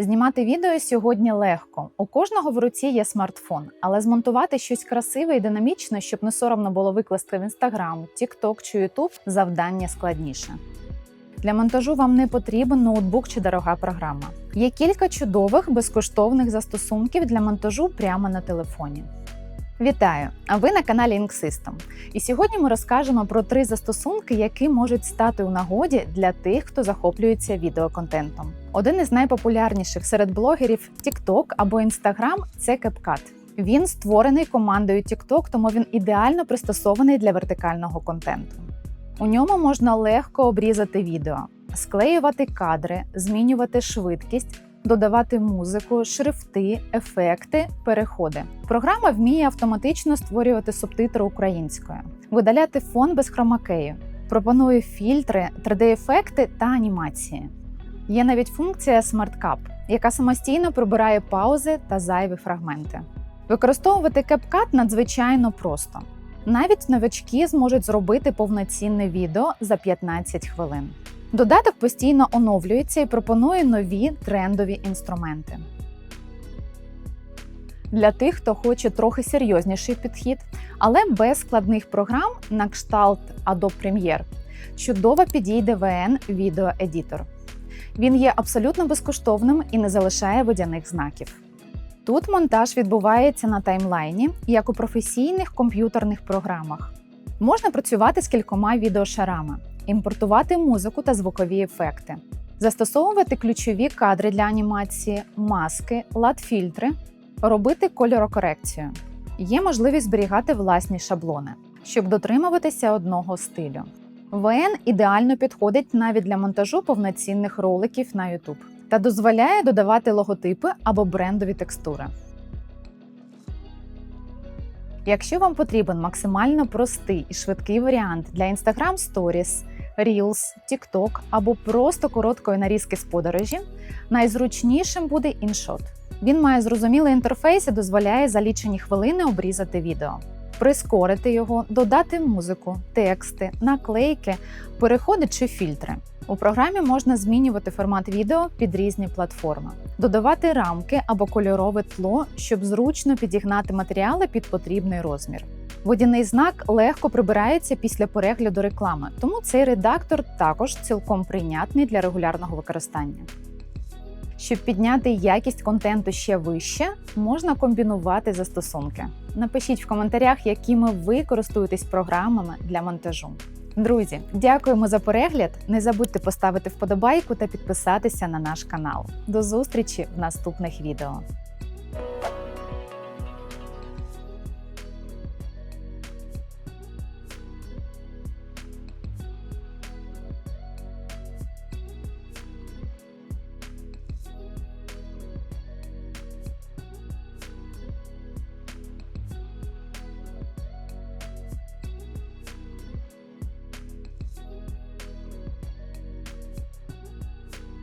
Знімати відео сьогодні легко. У кожного в руці є смартфон, але змонтувати щось красиве і динамічне, щоб не соромно було викласти в Instagram, TikTok чи YouTube – завдання складніше. Для монтажу вам не потрібен ноутбук чи дорога програма. Є кілька чудових безкоштовних застосунків для монтажу прямо на телефоні. Вітаю! А ви на каналі System. І сьогодні ми розкажемо про три застосунки, які можуть стати у нагоді для тих, хто захоплюється відеоконтентом. Один із найпопулярніших серед блогерів TikTok або Instagram – це CapCut. Він створений командою TikTok, тому він ідеально пристосований для вертикального контенту. У ньому можна легко обрізати відео, склеювати кадри, змінювати швидкість, додавати музику, шрифти, ефекти, переходи. Програма вміє автоматично створювати субтитри українською, видаляти фон без хромакею, пропонує фільтри, 3D-ефекти та анімації. Є навіть функція Smart Cut, яка самостійно прибирає паузи та зайві фрагменти. Використовувати CapCut надзвичайно просто. Навіть новачки зможуть зробити повноцінне відео за 15 хвилин. Додаток постійно оновлюється і пропонує нові трендові інструменти. Для тих, хто хоче трохи серйозніший підхід, але без складних програм на кшталт Adobe Premiere, чудово підійде VN Video Editor. Він є абсолютно безкоштовним і не залишає водяних знаків. Тут монтаж відбувається на таймлайні, як у професійних комп'ютерних програмах. Можна працювати з кількома відеошарами, імпортувати музику та звукові ефекти, застосовувати ключові кадри для анімації, маски, лад-фільтри, робити кольорокорекцію. Є можливість зберігати власні шаблони, щоб дотримуватися одного стилю. VN ідеально підходить навіть для монтажу повноцінних роликів на YouTube та дозволяє додавати логотипи або брендові текстури. Якщо вам потрібен максимально простий і швидкий варіант для Instagram Stories, Reels, TikTok або просто короткої нарізки з подорожі, найзручнішим буде InShot. Він має зрозумілий інтерфейс і дозволяє за лічені хвилини обрізати відео, прискорити його, додати музику, тексти, наклейки, переходи чи фільтри. У програмі можна змінювати формат відео під різні платформи, додавати рамки або кольорове тло, щоб зручно підігнати матеріали під потрібний розмір. Водяний знак легко прибирається після перегляду реклами, тому цей редактор також цілком прийнятний для регулярного використання. Щоб підняти якість контенту ще вище, можна комбінувати застосунки. Напишіть в коментарях, якими ви користуєтесь програмами для монтажу. Друзі, дякуємо за перегляд. Не забудьте поставити вподобайку та підписатися на наш канал. До зустрічі в наступних відео.